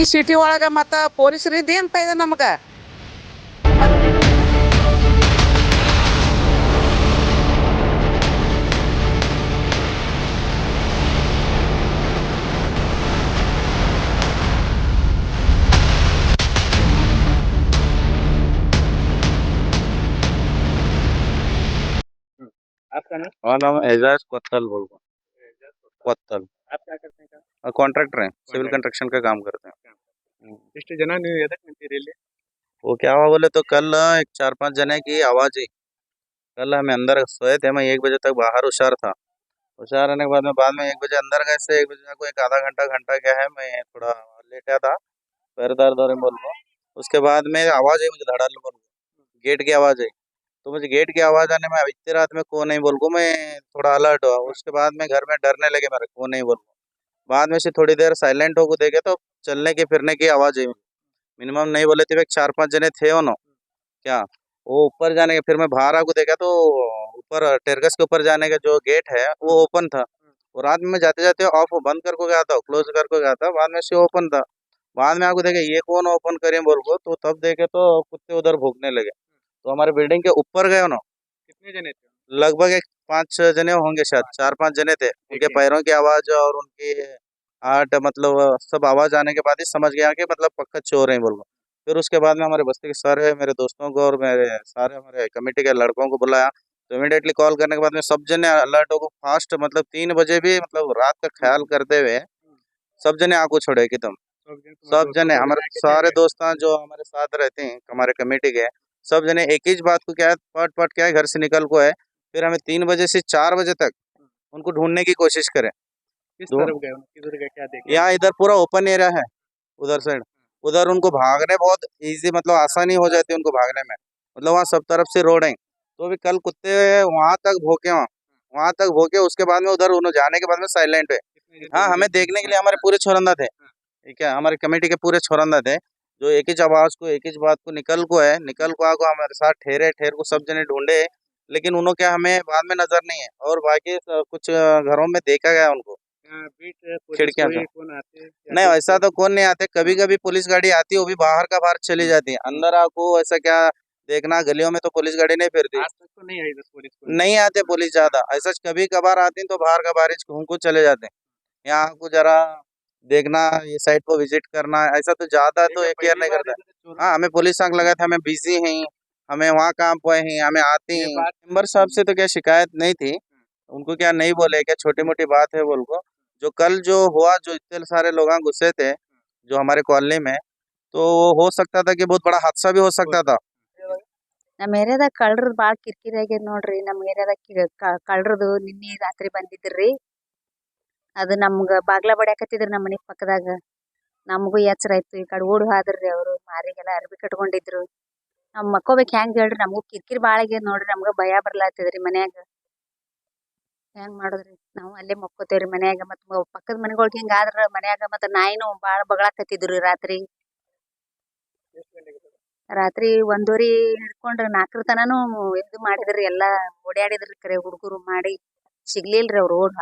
ಈ ಸಿಟಿ ಒಳಗ ಮತ್ತ ಪೊಲೀಸರು ಇದೇನ್ ಫೈದ ನಮಗ आपका नाम और नाम एजाज कोत्तल बोल रहा हूँ कोत्तल आप क्या करते हैं काम? कॉन्ट्रैक्टर हैं सिविल Contractor. कंस्ट्रक्शन का काम करते हैं ಇಷ್ಟು ಜನ ನೀವು ಎದಕ್ಕೆ ನಿಂತೀರಿ ಇಲ್ಲಿ वो क्या हुआ बोले तो कल एक चार पांच जने की आवाज आई कल हम अंदर सोए थे मैं एक बजे तक बाहर हुशार था हुशार रहने के बाद में बाद में एक बजे अंदर गए से एक बजे को एक आधा घंटा घंटा क्या है मैं थोड़ा लेटा था पैर दर्द हो रहे बोल रहा उसके बाद में आवाज आई मुझे धड़ाल बोल गेट की आवाज आई तो मुझे गेट की आवाज आने में अब इतनी रात में कौन नहीं बोल को मैं थोड़ा अलर्ट हुआ उसके बाद में घर में डरने लगे मेरे कौन नहीं बोल को बाद में से थोड़ी देर साइलेंट होकर देखे तो चलने की फिरने की आवाज़ आई मिनिमम नहीं बोले थे चार पाँच जने थे वो नो क्या? वो ऊपर जाने के फिर मैं बाहर आके देखा तो ऊपर टेरगस के ऊपर जाने का जो गेट है वो ओपन था। और रात में जाते जाते ऑफ़ बंद करके गया था क्लोज करके गया था बाद में से ओपन था। बाद में आपको देखे ये कौन ओपन करें बोल को? तो तब देखे तो कुत्ते उधर भूखने लगे। तो हमारे बिल्डिंग के ऊपर गए ना कितने जने थे? लगभग एक पाँच छह जने होंगे शायद चार पाँच जने थे। उनके पैरों की आवाज़ और उनकी आट मतलब सब आवाज़ आने के बाद ही समझ गया कि मतलब पक्का चोर है बोल फिर उसके बाद में हमारे बस्ती के सारे मेरे दोस्तों को और मेरे सारे हमारे कमेटी के लड़कों को बुलाया। तो इमिडिएटली कॉल करने के बाद में सब जने अलर्ट हो फास्ट मतलब तीन बजे भी मतलब रात का ख्याल करते हुए सब जने आँखों छोड़े एकदम तुम। सब जने हमारे सारे दोस्त जो हमारे साथ रहते हैं हमारे कमेटी के। सब जने एक ही बात को क्या है पट पट क्या है घर से निकल को है। फिर हमें तीन बजे से चार बजे तक उनको ढूँढने की कोशिश करें। किस तरफ़ गए? किधर गए क्या देखे यहाँ इधर पूरा ओपन एरिया है उधर साइड उधर उनको भागने बहुत इजी मतलब आसानी हो जाती है उनको भागने में। मतलब वहाँ सब तरफ़ से रोड है। तो भी कल कुत्ते वहाँ तक भोके वहाँ। वहाँ तक भोके उसके बाद में उधर उन्होंने जाने के बाद में साइलेंट है हाँ हमें देखने के लिए हमारे पूरे छोरंदा थे। ठीक है हमारे कमेटी के पूरे छोरंदा थे जो एक ही आवाज़ को एक ही बात को निकल को है निकल को आको हमारे साथ ठहरे ठहर को सब जने ढूंढे। लेकिन उन्होंने क्या हमें बाद में नज़र नहीं है। और बाकी कुछ घरों में देखा गया उनको। खिड़कियाँ? क्या नहीं ऐसा तो कौन नहीं आते। कभी कभी पुलिस गाड़ी आती है वो भी बाहर का बाहर चली जाती है। अंदर आपको ऐसा क्या देखना गलियों में तो पुलिस गाड़ी नहीं फिरती। आज तक तो नहीं आई पुलिस को नहीं आते पुलिस ज़्यादा। ऐसा कभी कभार आती तो बाहर का बारिश घूम को चले जाते हैं। यहाँ को जरा देखना ये साइड को विज़िट करना ऐसा तो ज़्यादा तो एक नहीं करता। हाँ हमें पुलिस आँख लगा था हमें बिज़ी हैं। हमें वहाँ काम पे हैं हमें आती ये हैं बात- मेंबर साहब से तो क्या शिकायत नहीं थी उनको क्या नहीं बोले क्या छोटी मोटी बात है बोल को जो कल जो हुआ जो इतने सारे लोग घुसे थे जो हमारे कॉलोनी में तो वो हो सकता था कि बहुत बड़ा हादसा भी हो सकता था ನಮ್ಮ ಏರಿಯಾದಾಗ ಕಳ್ರದ್ ಬಾಳ ಕಿರಿಕಿರಿ ಆಗ್ಯದ ನೋಡ್ರಿ ನಮ್ಮ ಏರಿಯಾದಾಗ ಕಳ್ರದು ನಿನ್ನೆ ರಾತ್ರಿ ಬಂದಿದ್ರಿ ಅದು ನಮ್ಗ ಬಾಗ್ಲ ಬಡ್ಯಾಕತ್ತಿದ್ರಿ ನಮ್ಮ ಮನಿ ಪಕ್ಕದಾಗ ನಮಗೂ ಎಚ್ಚರ ಆಯ್ತು ಈ ಕಡೆ ಓಡಿ ಹೋದ್ರಿ ಅವ್ರು ಮಾರಿಗೆಲ್ಲ ಅರ್ಬಿ ಕಟ್ಕೊಂಡಿದ್ರು ನಾವ್ ಮಕ್ಕೋಬೇಕ್ ಹೆಂಗ್ ಹೇಳ್ರಿ? ನಮಗೂ ಕಿರಿಕಿರಿ ಬಾಳ ಆಗ್ಯದ ನೋಡ್ರಿ ನಮ್ಗ ಭಯ ಬರ್ಲಾತಿದ್ರಿ ಮನ್ಯಾಗ. ಹೆಂಗ್ ಮಾಡುದ್ರಿ? ನಾವು ಅಲ್ಲೇ ಮಕ್ಕೋತೇವ್ರಿ ಮನ್ಯಾಗ ಮತ್ತ್ ಪಕ್ಕದ ಮನೆಗೊಳಗ್ ಹಿಂಗ ಆದ್ರ ಮನ್ಯಾಗ ಮತ್ತ್ ನಾಯಿನೂ ಬಾಳ ಬಗಳಾಕತ್ತಿದ್ರಿ ರಾತ್ರಿ? ರಾತ್ರಿ ಒಂದೂರಿ ಹಿಡ್ಕೊಂಡ್ರಿ ನಾಲ್ಕರ ತನಾನು ಇದು ಮಾಡಿದ್ರಿ ಎಲ್ಲಾ ಓಡ್ಯಾಡಿದ್ರಿ ಕರೆ ಹುಡುಗರು ಮಾಡಿ. ಸಿಗ್ಲಿಲ್ರಿ ಅವ್ರು ಓಡ್.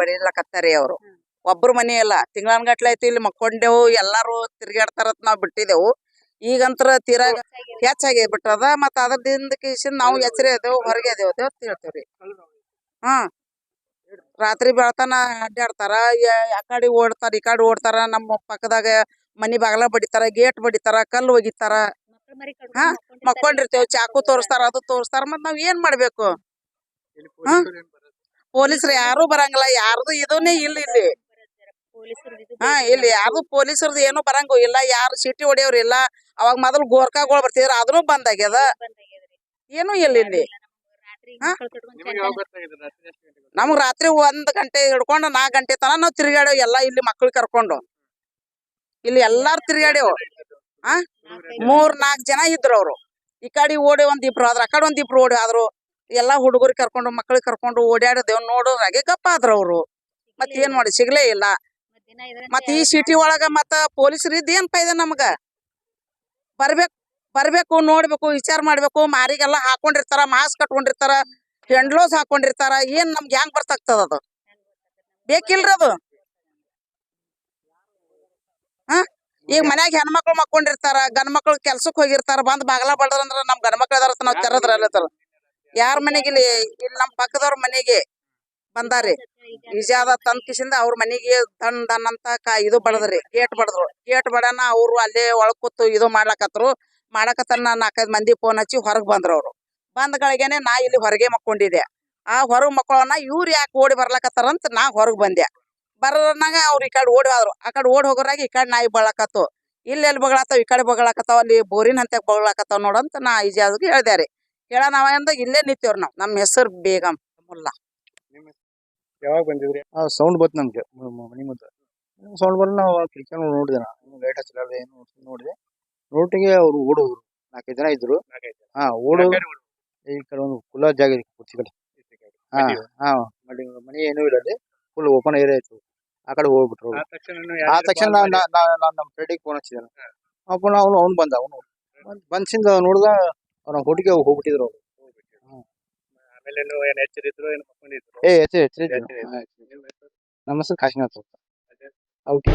ಬಡಿಲಕತ್ತಾರಿ ಅವ್ರು. ಒಬ್ರು ಮನೆ ಅಲ್ಲ ತಿಂಗಳನ್ಗಟ್ಲೆ ಐತಿ ಇಲ್ಲಿ ಮಕ್ಕೊಂಡೆವು ಎಲ್ಲಾರು ತಿರ್ಗಾಡ್ತಾರತ್ ನಾವ್ ಬಿಟ್ಟಿದೆವು. ಈಗಂತ್ರ ತೀರಾ ಹೆಚ್ಚಾಗಿ ಬಿಟ್ಟದ ಮತ್ತ ಅದರದಿಂದ ಕಿಸಿಂದ ನಾವು ಎಚ್ಚರಿ ಅದೇವ ಹೊರಗೆ ಅದೇವ ಅಂತ ಹೇಳ್ತೇವ್ರಿ. ಹಾ. ರಾತ್ರಿ ಬೆಳತನ ಅಡ್ಡಾಡ್ತಾರ ಯಾಕಡೆ ಕಡೆ ಓಡ್ತಾರ ಈ ಕಡೆ ಓಡ್ತಾರ ನಮ್ಮ ಪಕ್ಕದಾಗ ಮನಿ ಬಾಗಲ ಬಡಿತಾರ ಗೇಟ್ ಬಡಿತಾರ ಕಲ್ಲು ಒಗಿತಾರ. ಹಾ, ಮಕ್ಕೊಂಡಿರ್ತೇವ್ ಚಾಕು ತೋರಿಸ್ತಾರ ಅದು ತೋರಿಸ್ತಾರ ಮತ್ ನಾವ್ ಏನ್ ಮಾಡ್ಬೇಕು? ಹಾ? ಪೊಲೀಸರು ಯಾರು ಬರಂಗಿಲ್ಲ ಯಾರ್ದು ಇದನ್ನೇ ಇಲ್ಲ ಇಲ್ಲಿ. ಹಾ ಇಲ್ಲಿ ಯಾರ್ದು ಪೊಲೀಸರದು ಏನು ಬರಂಗಿಲ್ಲ ಇಲ್ಲ ಯಾರು ಸಿಟಿ ಹೊಡಿಯೋರು ಇಲ್ಲ ಅವಾಗ ಮೊದಲು ಗೋರ್ಕಾಗಳು ಬರ್ತಿದ್ರ ಅದನ್ನು ಬಂದ್ ಆಗ್ಯದ ಏನು ಇಲ್ಲ ಇಲ್ಲಿ. ಹಾ? ನಿಮ್ಗೆ ರಾತ್ರಿ ಒಂದ್ ಗಂಟೆ ಹಿಡ್ಕೊಂಡು ನಾಲ್ಕ್ ಗಂಟೆ ತನ ನಾವ್ ತಿರ್ಗಾಡೇವ್ ಎಲ್ಲಾ ಇಲ್ಲಿ ಮಕ್ಳು ಕರ್ಕೊಂಡು. ಇಲ್ಲಿ ಎಲ್ಲಾರು ತಿರ್ಗಾಡೇವ್ ಆ? ಮೂರ್ ನಾಲ್ಕ್ ಜನ ಇದ್ರು ಅವ್ರು. ಈ ಕಡೆ ಓಡಿ ಒಂದ್ ಇಬ್ರು ಆದ್ರ, ಆ ಕಡೆ ಒಂದ್ ಇಬ್ರು ಓಡಿ ಆದ್ರು. ಎಲ್ಲಾ ಹುಡುಗರು ಕರ್ಕೊಂಡು ಮಕ್ಳಿಗೆ ಕರ್ಕೊಂಡು ಓಡಾಡದೇವ್ ನೋಡೋದ್ರಾಗೆ ಗಪ್ಪ ಆದ್ರ ಅವ್ರು. ಮತ್ ಏನ್ ಮಾಡಿ ಸಿಗ್ಲೇ ಇಲ್ಲ. ಮತ್ ಈ ಸಿಟಿ ಒಳಗ ಮತ್ತ ಪೊಲೀಸರು ಇದ್ದೇನ್ ಫೈದ ನಮಗ? ಬರ್ಬೇಕು ಬರ್ಬೇಕು, ನೋಡ್ಬೇಕು, ವಿಚಾರ ಮಾಡ್ಬೇಕು, ಮಾರಿಗೆಲ್ಲ ಹಾಕೊಂಡಿರ್ತಾರ ಮಾಸ್ಕ್ ಕಟ್ಕೊಂಡಿರ್ತಾರ ಹೆಂಡ್ಲೋಸ್ ಹಾಕೊಂಡಿರ್ತಾರ, ಏನ್ ನಮ್ಗೆ ಹೆಂಗ್ ಬರ್ತಾಗ್ತದ ಅದು? ಬೇಕಿಲ್ರಿ ಅದು? ಈಗ ಮನ್ಯಾಗ ಹೆಣ್ಮಕ್ಳು ಮಕ್ಕೊಂಡಿರ್ತಾರ, ಗಂಡ್ ಮಕ್ಳು ಕೆಲ್ಸಕ್ ಹೋಗಿರ್ತಾರ, ಬಂದ್ ಬಾಗಲ ಬಡದ್ರ ಅಂದ್ರ ನಮ್ ಗಂಡ್ ಮಕ್ಳ ಅದಾರ ನಾವ್ ತೆರದ್ರ ಯಾರ ಮನೆಗೆ ಇಲ್ಲಿ ಇಲ್ಲಿ ನಮ್ ಪಕ್ಕದವ್ರ ಮನೆಗೆ ಬಂದಾರಿ ಈಜಾದ ತಂದ್ ಕಿಸಿಂದ ಅವ್ರ ಮನೆಗೆ ತಂದ ದನ್ ಅಂತ ಇದು ಬಡದ್ರಿ. ಗೇಟ್ ಬಡದ್ರು. ಗೇಟ್ ಬಡನ ಅವ್ರು ಅಲ್ಲೇ ಒಳಗ್ ಇದು ಮಾಡಾಕತ್ರು ಮಾಡಾಕತ್ತ ನಾಲ್ಕೈದು ಮಂದಿ ಫೋನ್ ಹಚ್ಚಿ ಹೊರಗ್ ಬಂದ್ರ ಅವ್ರು. ಬಂದ್ಗಳಿಗೇನೆ ನಾ ಇಲ್ಲಿ ಹೊರಗೆ ಮಕ್ಕೊಂಡಿದ್ದೆ. ಆ ಹೊರಗ್ ಮಕ್ಕಳನ್ನ ಇವ್ರು ಯಾಕೆ ಓಡಿ ಬರ್ಲಕತ್ತಾರಂತ ನಾ ಹೊರಗ್ ಬಂದೆ. ಬರೋನಾಗ ಅವ್ರು ಈ ಕಡೆ ಓಡಿ ಹೋದ್ರು. ಆ ಕಡೆ ಓಡಿ ಹೋಗೋರಾಗ ಈ ಕಡೆ ನಾಯಿ ಬಳಕತ್ತು. ಇಲ್ಲಿ ಎಲ್ಲಿ ಬಗಳಾತಾವ, ಈ ಕಡೆ ಬಗಳಾಕತ್ತಾವ, ಅಲ್ಲಿ ಬೋರಿನ ಹಂತ ಬಗಳಾಕತ್ತಾವ ನೋಡಂತ ನಾ ಇಜಾದ್ಗೆ ಹೇಳ್ದೆ ರೀ. ಹೇಳ ನಾವ ಇಲ್ಲೇ ನಿಂತೇವ್ರಿ ನಾವ್. ನಮ್ಮ ಹೆಸರು ಬೇಗಂ ಮುಲ್ಲಾ. ಯಾವಾಗ ಬಂದಿದ್ರಿ? ಸೌಂಡ್ ಬಂತು ನಮ್ಗೆ. ಮನಿ ಮುಂದೆ ಸೌಂಡ್ ಬರಲ್ಲ ನಾವು ಕಿಟಕಿ ನೋಡಿದೆ ನಾನು. ಲೈಟ್ ಹಚ್ಚಲಾರ್ದೆ ಏನು ನೋಡಿದೆ. ನೋಟಿಗೆ ಅವ್ರು ಓಡೋದ್ರು. ನಾಲ್ಕೈದು ಜನ ಇದ್ರು. ಹಾ ಓಡೋ ಈ ಕಡೆ ಒಂದು ಫುಲ್ಲ ಜಾಗ ಇದೆ ಕುರ್ಚಿ ಕಡೆ. ಹಾ ಮನೆ. ಹಾ ಮನೆ ಮನೆ ಏನೂ ಇಲ್ಲ ಅಲ್ಲಿ. ಫುಲ್ ಓಪನ್ ಏರಿಯಾ ಇತ್ತು. ಆ ಕಡೆ ಹೋಗ್ಬಿಟ್ರು ಆ ತಕ್ಷಣ ಆ ನಾನು ನಮ್ಮ ಫ್ರೆಂಡಿಗೆ ಫೋನ್ ಹಚ್ಚಿದ್ದಾನೆ ಅಪ್ಪ ಅವನು ಅವ್ನು ಬಂದ ಅವನು. ಬಂದ್ಸಿಂದ ನೋಡ್ದ ಅವ್ರ ಹುಡುಗಿ ಹೋಗ್ಬಿಟ್ಟಿದ್ರು ಅವ್ರು. ಆಮೇಲೆ ನೀವು ಏನ್ ಎಚ್ಚರಿದ್ರು ಏನು ಮಕ್ಕೊಂಡಿದ್ರು ಏ ಎಚ್ಚರಿ ಎಚ್ಚರಿ. ನಮ್ಮ ಹೆಸರು ಕಾಶಿನಾಥ್ ಅಂತ ಔಟಿ